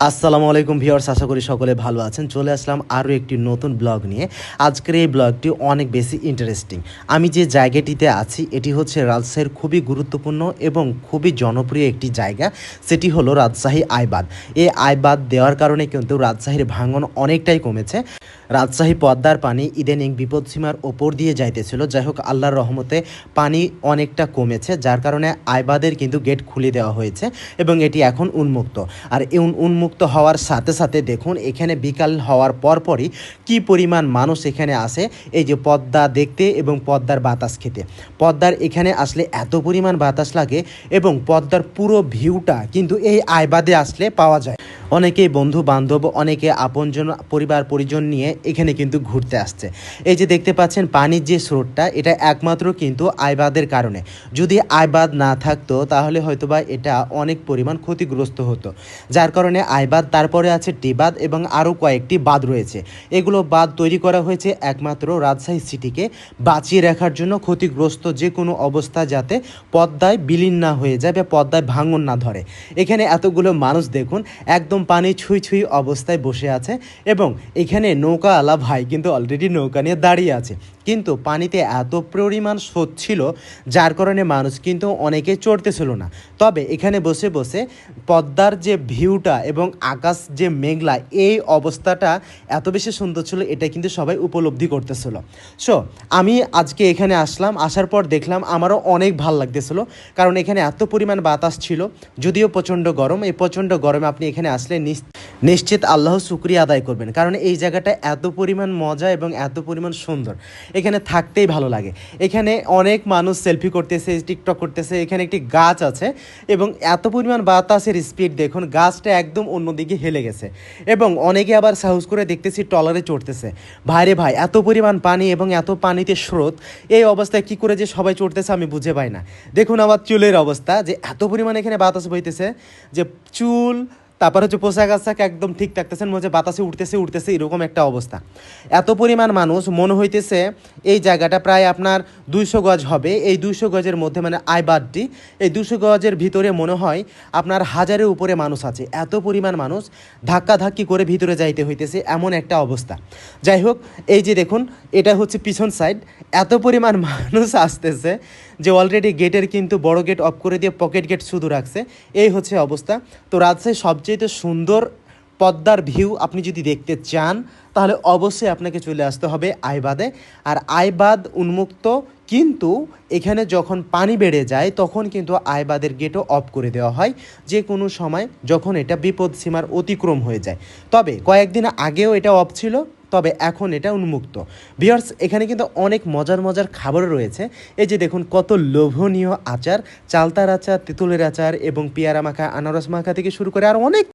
আসসালামু আলাইকুম ভিউয়ার্স, আশা করি সকলে ভালো আছেন। চলে আসলাম আরও একটি নতুন ব্লগ নিয়ে। আজকের এই ব্লগটি অনেক বেশি ইন্টারেস্টিং আমি যে জায়গাটিতে আছি, এটি হচ্ছে রাজশাহীর খুবই গুরুত্বপূর্ণ এবং খুবই জনপ্রিয় একটি জায়গা। সেটি হলো রাজশাহী আইবাদ। এই আইবাদ দেওয়ার কারণে কিন্তু রাজশাহীর ভাঙন অনেকটাই কমেছে। রাজশাহী পদ্মার পানি ইদানিং বিপদসীমার ওপর দিয়ে যাইতেছিল। যাই হোক, আল্লাহর রহমতে পানি অনেকটা কমেছে, যার কারণে আইবাদের কিন্তু গেট খুলে দেওয়া হয়েছে এবং এটি এখন উন্মুক্ত। আর এই উন- উন্মুক্ত হওয়ার সাথে সাথে দেখুন, এখানে বিকাল হওয়ার পরপরই কি পরিমাণ মানুষ এখানে আসে, এই যে পদ্মা দেখতে এবং পদ্মার বাতাস খেতে। পদ্মার এখানে আসলে এত পরিমাণ বাতাস লাগে এবং পদ্মার পুরো ভিউটা কিন্তু এই আইবাদে আসলে পাওয়া যায়। অনেকেই বন্ধু বান্ধব অনেকে আপনজন, পরিবার, পরিজন নিয়ে এখানে কিন্তু ঘুরতে আসছে। এই যে দেখতে পাচ্ছেন পানির যে স্রোতটা, এটা একমাত্র কিন্তু আইবাদের কারণে। যদি আইবাদ না থাকতো, তাহলে হয়তোবা এটা অনেক পরিমাণ ক্ষতিগ্রস্ত হতো। যার কারণে আইবাদ, তারপরে আছে টিবাদ এবং আরও কয়েকটি বাঁধ রয়েছে। এগুলো বাঁধ তৈরি করা হয়েছে একমাত্র রাজশাহী সিটিকে বাঁচিয়ে রাখার জন্য ক্ষতিগ্রস্ত যে কোনো অবস্থা যাতে পদ্মায় বিলীন না হয়ে যায় বা পদ্মায় ভাঙন না ধরে। এখানে এতগুলো মানুষ দেখুন, একদম পানি ছুঁই ছুঁই অবস্থায় বসে আছে এবং এখানে নৌকাওয়ালা ভাই কিন্তু অলরেডি নৌকা নিয়ে দাঁড়িয়ে আছে। কিন্তু পানিতে এত পরিমাণ স্রোত ছিল, যার কারণে মানুষ কিন্তু অনেকে চড়তেছিল না। তবে এখানে বসে বসে পদ্মার যে ভিউটা এবং আকাশ যে মেঘলা, এই অবস্থাটা এত বেশি সুন্দর ছিল, এটা কিন্তু সবাই উপলব্ধি করতেছিল। সো আমি আজকে এখানে আসলাম, আসার পর দেখলাম আমারও অনেক ভালো লাগতেছিল, কারণ এখানে এত পরিমাণ বাতাস ছিল, যদিও প্রচণ্ড গরম। এই প্রচণ্ড গরমে আপনি এখানে আসলে নিস- নিশ্চিত আল্লাহ শুক্রিয়া আদায় করবেন। কারণ এই জায়গাটা এত পরিমাণ মজা এবং এত পরিমাণ সুন্দর। এখানে থাকতেই ভালো লাগে। এখানে অনেক মানুষ সেলফি করতেছে, টিকটক করতেছে, এখানে একটি গাছ আছে এবং এত পরিমাণ বাতাসের স্পিড দেখুন, গাছটা একদম অন্যদিকে হেলে গেছে। এবং অনেকে আবার সাহস করে দেখতেছি টলারে চড়তেছে। ভাইরে ভাই, এত পরিমাণ পানি এবং এত পানিতে স্রোত, এই অবস্থায় কি করে যে সবাই চড়তেছে আমি বুঝে পাই না। দেখুন আমার চুলের অবস্থা, যে এত পরিমাণ এখানে বাতাস বইতেছে যে চুল তারপর হচ্ছে পোশাক আশাক একদম ঠিক থাকতেছেন মনে হচ্ছে বাতাসে উঠতেছে উঠতেছে, এরকম একটা অবস্থা। এত পরিমাণ মানুষ, মনে হইতেছে এই জায়গাটা প্রায় আপনার দুইশো গজ হবে। এই দুইশো গজের মধ্যে মানে আইবাদটি এই দুশো গজের ভিতরে মনে হয় আপনার হাজারের উপরে মানুষ আছে। এত পরিমাণ মানুষ ধাক্কা ধাক্কি করে ভিতরে যাইতে হইতেছে, এমন একটা অবস্থা। যাই হোক, এই যে দেখুন, এটা হচ্ছে পিছন সাইড এত পরিমাণ মানুষ আসতেছে যে অলরেডি গেটের কিন্তু বড় গেট অফ করে দিয়ে পকেট গেট শুধু রাখছে। এই হচ্ছে অবস্থা। তো রাজশাহী সবচেয়ে সুন্দর পদ্মার ভিউ আপনি যদি দেখতে চান, তাহলে অবশ্যই আপনাকে চলে আসতে হবে আইবাদে। আর আইবাদ উন্মুক্ত, কিন্তু এখানে যখন পানি বেড়ে যায়, তখন কিন্তু আইবাদের গেটও অফ করে দেওয়া হয়। যে কোনো সময় যখন এটা বিপদ সীমার অতিক্রম হয়ে যায়। তবে কয়েকদিন আগেও এটা অফ ছিল। তবে এখন এটা উন্মুক্ত। বিয়ার্স এখানে কিন্তু অনেক মজার মজার খাবার রয়েছে। এই যে দেখুন, কত লোভনীয় আচার, চালতার আচার, তেঁতুলের আচার এবং পেয়ারা মাখা, আনারস মাখা থেকে শুরু করে আর অনেক